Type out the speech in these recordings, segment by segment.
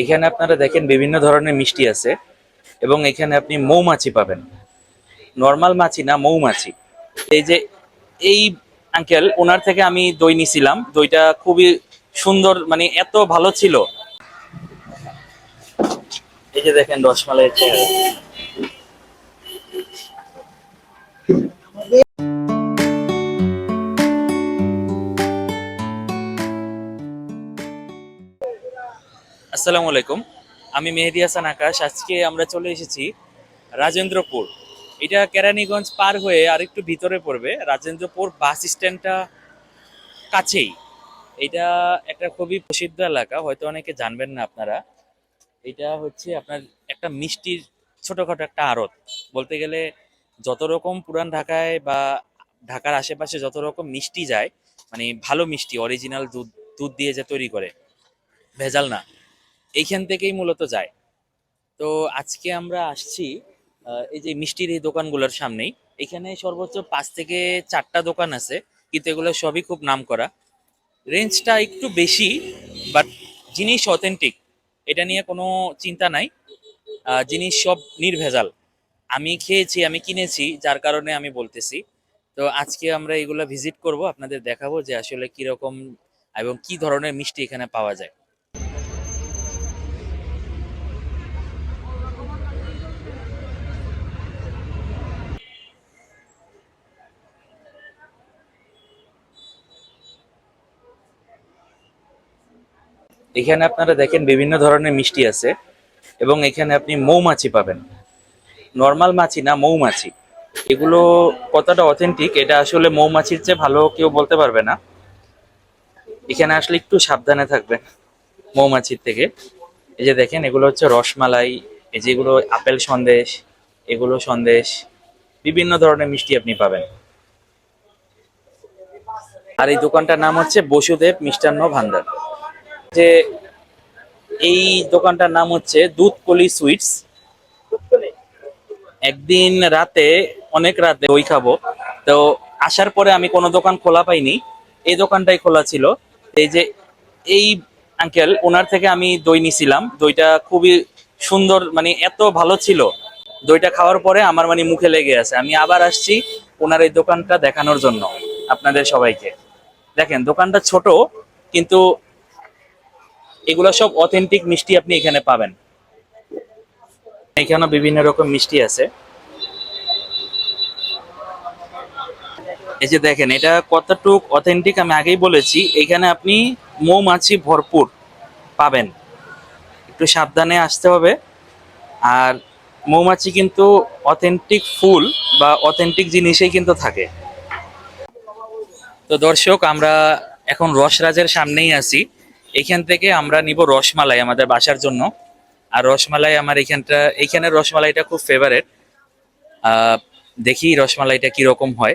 এখানে আপনারা দেখেন বিভিন্ন ধরনের মিষ্টি আছে এবং এখানে আপনি মৌমাছি পাবেন। নর্মাল মাছি না, মৌমাছি। এই যে এই আঙ্কেল ওনার থেকে আমি দই নিছিলাম। দইটা খুবই সুন্দর মানে এত ভালো ছিল। এই যে দেখেন রসমালাই আসসালামু আলাইকুম। আমি মেহেদি হাসান আকাশ। আজকে আমরা চলে এসেছি রাজেন্দ্রপুর। এটা কেরানীগঞ্জ পার হয়ে আরেকটু ভিতরে পড়বে। রাজেন্দ্রপুর বাস স্ট্যান্ডটা কাছেই। এটা একটা খুবই প্রসিদ্ধ এলাকা। হয়তো অনেকে জানবেন না আপনারা। এটা হচ্ছে আপনার একটা মিষ্টির ছোটোখাটো একটা আড়ত। বলতে গেলে যত রকম পুরান ঢাকায় বা ঢাকার আশেপাশে যত রকম মিষ্টি যায় মানে ভালো মিষ্টি অরিজিনাল দুধ দুধ দিয়ে যে তৈরি করে, ভেজাল না। এইখান থেকেই মূলত যায়। তো আজকে আমরা আসছি এই যে মিষ্টির এই দোকানগুলোর সামনেই। এখানে সর্বোচ্চ পাঁচ থেকে চারটা দোকান আছে, কিন্তু এগুলো সবই খুব নাম করা রেঞ্জটা একটু বেশি, বাট জিনিস অথেন্টিক এটা নিয়ে কোনো চিন্তা নাই। জিনিস সব নির্ভেজাল। আমি খেয়েছি, আমি কিনেছি, যার কারণে আমি বলতেছি। তো আজকে আমরা এগুলো ভিজিট করব, আপনাদের দেখাবো যে আসলে কি রকম এবং কি ধরনের মিষ্টি এখানে পাওয়া যায়। এখানে আপনারা দেখেন বিভিন্ন ধরনের মিষ্টি আছে এবং এখানে আপনি মৌমাছি পাবেন। নর্মাল মাছি না, মৌমাছি। এগুলো কতটা অথেন্টিক এটা আসলে মৌমাছির চেয়ে ভালো কেউ বলতে পারবে না। এখানে আসলে একটু সাবধানে থাকবেন মৌমাছির থেকে। এই যে দেখেন, এগুলো হচ্ছে রসমালাই, এই যেগুলো আপেল সন্দেশ, এগুলো সন্দেশ, বিভিন্ন ধরনের মিষ্টি আপনি পাবেন। আর এই দোকানটার নাম হচ্ছে বসুদেব মিষ্টান্ন ভান্ডার। যে এই দোকানটার নাম হচ্ছে দুধকলি সুইটস। একদিন রাতে, অনেক রাতে ওই খাব। তো আসার পরে আমি কোনো দোকান খোলা পাইনি। এই দোকানটাই খোলা ছিল। এই যে এই আঙ্কেল ওনার থেকে আমি দই নিছিলাম। দইটা খুবই সুন্দর মানে এত ভালো ছিল। দইটা খাওয়ার পরে আমার মানে মুখে লেগে আছে। আমি আবার আসছি ওনার এই দোকানটা দেখানোর জন্য আপনাদের সবাইকে। দেখেন, দোকানটা ছোট, কিন্তু এগুলো সব অথেন্টিক মিষ্টি আপনি এখানে পাবেন। এখানে বিভিন্ন রকম মিষ্টি আছে। এই যে দেখেন, এটা কতটুক অথেন্টিক আমি আগেই বলেছি, এখানে আপনি মৌমাছি ভরপুর পাবেন। একটু সাবধানে আসতে হবে। আর মৌমাছি কিন্তু অথেন্টিক ফুল বা অথেন্টিক জিনিসেই কিন্তু থাকে। তো দর্শক, আমরা এখন রসরাজের সামনেই আছি। এখান থেকে আমরা নিব রসমালাই আমাদের বাসার জন্য। আর রসমালাই আমার এখানটা এইখানের রসমালাইটা খুব ফেভারেট দেখি রসমালাইটা কি রকম হয়।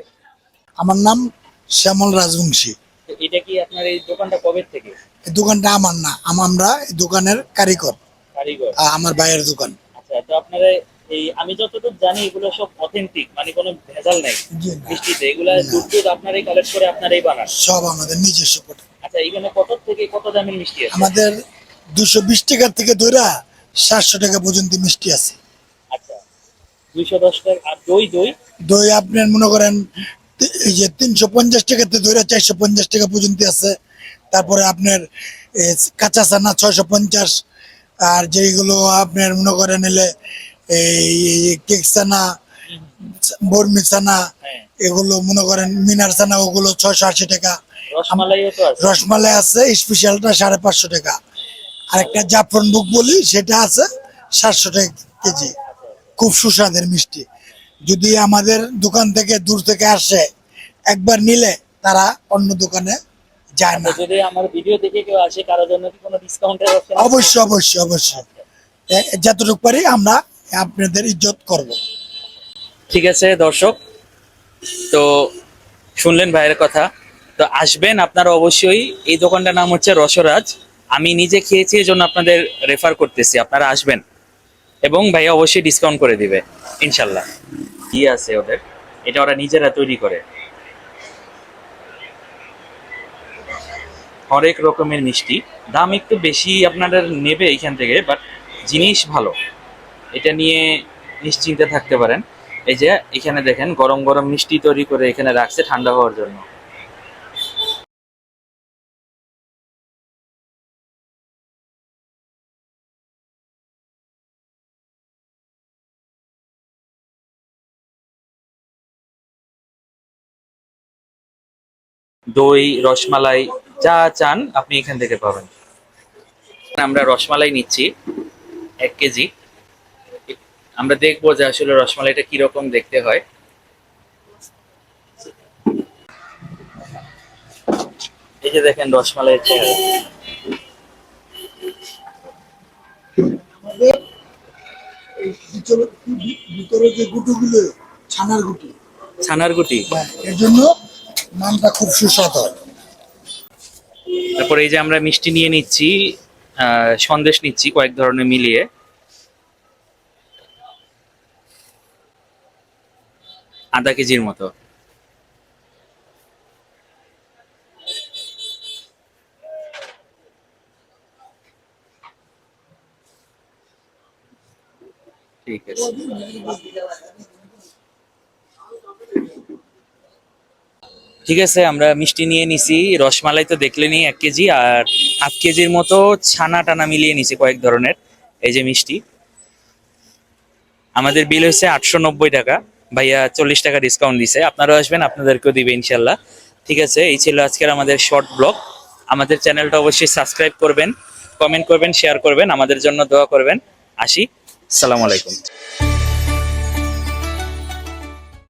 আমার নাম শ্যামল রাজবংশী। এটা কি আপনার এই দোকানটা কবে থেকে? এই দোকানটা আমার না আম- আমরা দোকানের কারিগর। কারিগর। আমার ভাইয়ের দোকান। আচ্ছা তো আপনারা এই আমি যতটুকু জানি এগুলো সব অথেন্টিক মানে কোনো ভেজাল নাই। মিষ্টিতে এগুলা দুধ দুধ আপনারাই কালেক্ট করে আপনারাই বানান। সব আমাদের নিজস্ব প্রোডাক্ট আচ্ছা এখানে কত থেকে কত দামের মিষ্টি আছে? আমাদের দুশো বিশ টাকা থেকে ধরা সাতশো টাকা পর্যন্ত মিষ্টি আছে। আচ্ছা দুইশো দশ টাকা আর দই দই? দই আপনার মনে করেন এই যে তিনশো পঞ্চাশ টাকা থেকে ধরে চারশো পঞ্চাশ টাকা পর্যন্ত আছে। তারপরে আপনার কাঁচা চানা ছয়শো পঞ্চাশ আর যেগুলো আপনার মনে করেন এলে এই কেক চানা বর্মি চানা হ্যাঁ। এগুলো মনে করেন মিনার চানা ওগুলো ছয়শো আশি টাকা। রসমালাই আছে স্পেশালটা সাড়ে পাঁচশো টাকা। আর একটা জাফরান বুক বলি সেটা আছে সাতশো টাকা কেজি। খুব সুস্বাদের মিষ্টি। যদি আমাদের দোকান থেকে দূর থেকে আসে একবার নিলে তারা অন্য দোকানে যায় না। যদি আমার ভিডিও দেখে কেউ আসে কারোর জন্য কি কোনো ডিসকাউন্টের অপশন অবশ্যই অবশ্যই অবশ্যই। এ- যতটুকু পারি আমরা আপনাদের ইজ্জত করব। ঠিক আছে দর্শক। তো শুনলেন ভাইয়ের কথা। তো আসবেন আপনারা অবশ্যই। এই দোকানটার নাম হচ্ছে রসরাজ। আমি নিজে খেয়েছি এই জন্য আপনাদের রেফার করতেছি। আপনারা আসবেন। এবং ভাইয়া অবশ্যই ডিসকাউন্ট করে দিবে, ইনশাল্লাহ। কি আছে ওদের? এটা ওরা নিজেরা তৈরি করে। হরেক রকমের মিষ্টি। দাম একটু বেশি আপনাদের নেবে এইখান থেকে বাট জিনিস ভালো। এটা নিয়ে নিশ্চিন্তে থাকতে পারেন। এই যে, এখানে দেখেন, গরম গরম মিষ্টি তৈরি করে এখানে রাখছে ঠান্ডা হওয়ার জন্য। দই রসমালাই যা চান আপনি এখান থেকে পাবেন। আমরা রসমালাই নিচ্ছি এক কেজি। আমরা দেখব যে আসলে রসমালাইটা কীরকম দেখতে হয়। এই যে দেখেন রসমালাইয়ের চেহারা ভিতরে ভিতরে যে গুটুগুলো ছানার গুটি। ছানার গুটি। হ্যাঁ, এর জন্য নামটা খুব সুস্বাদু। হয় তারপরে এই যে আমরা মিষ্টি নিয়ে নিচ্ছি সন্দেশ নিচ্ছি কয়েক ধরনের মিলিয়ে। আধা কেজির মতো। ঠিক আছে। ঠিক আছে, আমরা মিষ্টি নিয়ে নিছি, রসমালাই তো দেখলেনি এক কেজি, আর হাফ কেজির মতো ছানা টানা মিলিয়ে নিছি কয়েক ধরনের, এই যে মিষ্টি। আমাদের বিল হয়েছে আটশো নব্বই টাকা, ভাইয়া চল্লিশ টাকা ডিসকাউন্ট দিছে আপনারাও আসবেন, আপনাদেরকেও দিবে ইনশাল্লাহ। ঠিক আছে, এই ছিল আজকের আমাদের শর্ট ব্লগ আমাদের চ্যানেলটা অবশ্যই সাবস্ক্রাইব করবেন কমেন্ট করবেন শেয়ার করবেন, আমাদের জন্য দোয়া করবেন। আসি আসসালামু আলাইকুম।